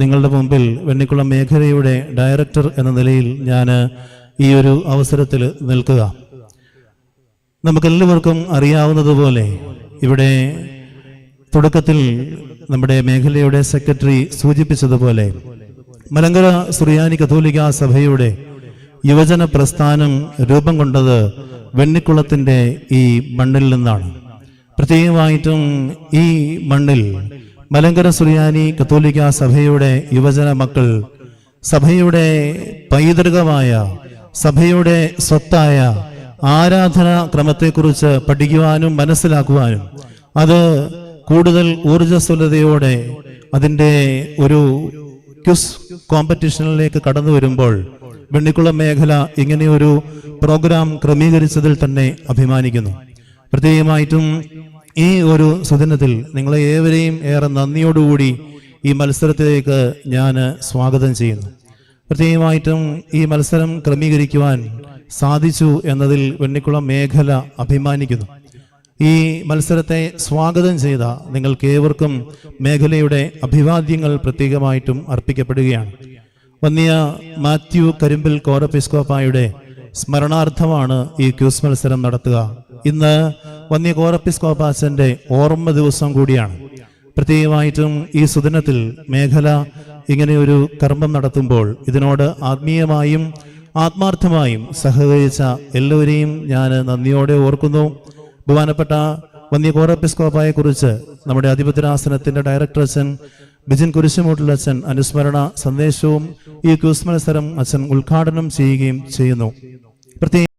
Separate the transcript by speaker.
Speaker 1: നിങ്ങളുടെ മുമ്പിൽ വെണ്ണിക്കുളം മേഖലയുടെ ഡയറക്ടർ എന്ന നിലയിൽ ഞാൻ ഈ ഒരു അവസരത്തിൽ നിൽക്കുക. നമുക്കെല്ലാവർക്കും അറിയാവുന്നതുപോലെ ഇവിടെ തുടക്കത്തിൽ നമ്മുടെ മേഖലയുടെ സെക്രട്ടറി സൂചിപ്പിച്ചതുപോലെ മലങ്കര സുറിയാനി കത്തോലിക്ക സഭയുടെ യുവജന പ്രസ്ഥാനം രൂപം കൊണ്ടത് വെണ്ണിക്കുളത്തിന്റെ ഈ മണ്ണിൽ നിന്നാണ്. പ്രത്യേകമായിട്ടും ഈ മണ്ണിൽ മലങ്കര സുറിയാനി കത്തോലിക്ക സഭയുടെ യുവജന മക്കൾ സഭയുടെ പൈതൃകമായ സഭയുടെ സ്വത്തായ ആരാധന ക്രമത്തെക്കുറിച്ച് പഠിക്കുവാനും മനസ്സിലാക്കുവാനും അത് കൂടുതൽ ഊർജസ്വലതയോടെ അതിന്റെ ഒരു ക്യുസ് കോമ്പറ്റീഷനിലേക്ക് കടന്നു വരുമ്പോൾ വെണ്ണിക്കുളം മേഖല ഇങ്ങനെയൊരു പ്രോഗ്രാം ക്രമീകരിച്ചതിൽ തന്നെ അഭിമാനിക്കുന്നു. പ്രത്യേകമായിട്ടും ഈ ഒരു സുദിനത്തിൽ നിങ്ങളെ ഏവരെയും ഏറെ നന്ദിയോടുകൂടി ഈ മത്സരത്തിലേക്ക് ഞാൻ സ്വാഗതം ചെയ്യുന്നു. പ്രത്യേകമായിട്ടും ഈ മത്സരം ക്രമീകരിക്കുവാൻ സാധിച്ചു എന്നതിൽ വെണ്ണിക്കുളം മേഖല അഭിമാനിക്കുന്നു. ഈ മത്സരത്തെ സ്വാഗതം ചെയ്ത നിങ്ങൾക്ക് ഏവർക്കും മേഖലയുടെ അഭിവാദ്യങ്ങൾ പ്രത്യേകമായിട്ടും അർപ്പിക്കപ്പെടുകയാണ്. വന്നിയ മാത്യു കരിമ്പിൽ കോറപ്പിസ്കോപ്പായുടെ സ്മരണാർത്ഥമാണ് ഈ ക്യൂസ് മത്സരം നടത്തുക. ഇന്ന് വന്യ കോറപ്പിസ്കോപ്പാച്ചന്റെ ഓർമ്മ ദിവസം കൂടിയാണ്. പ്രത്യേകമായിട്ടും ഈ സുദിനത്തിൽ മേഖല ഇങ്ങനെയൊരു കർമ്മം നടത്തുമ്പോൾ ഇതിനോട് ആത്മീയമായും ആത്മാർത്ഥമായും സഹകരിച്ച എല്ലാവരെയും ഞാൻ നന്ദിയോടെ ഓർക്കുന്നു. ബഹുമാനപ്പെട്ട വന്യ കോറപ്പിസ്കോപ്പായെ കുറിച്ച് നമ്മുടെ അധിപത്യരാസനത്തിന്റെ ഡയറക്ടർ അച്ഛൻ ബിജിൻ കുരിശുമൂട്ടിൽ അച്ഛൻ അനുസ്മരണ സന്ദേശവും ഈ ക്യൂസ് മത്സരം അച്ഛൻ ഉദ്ഘാടനം ചെയ്യുകയും ചെയ്യുന്നു. പ്രത്യേക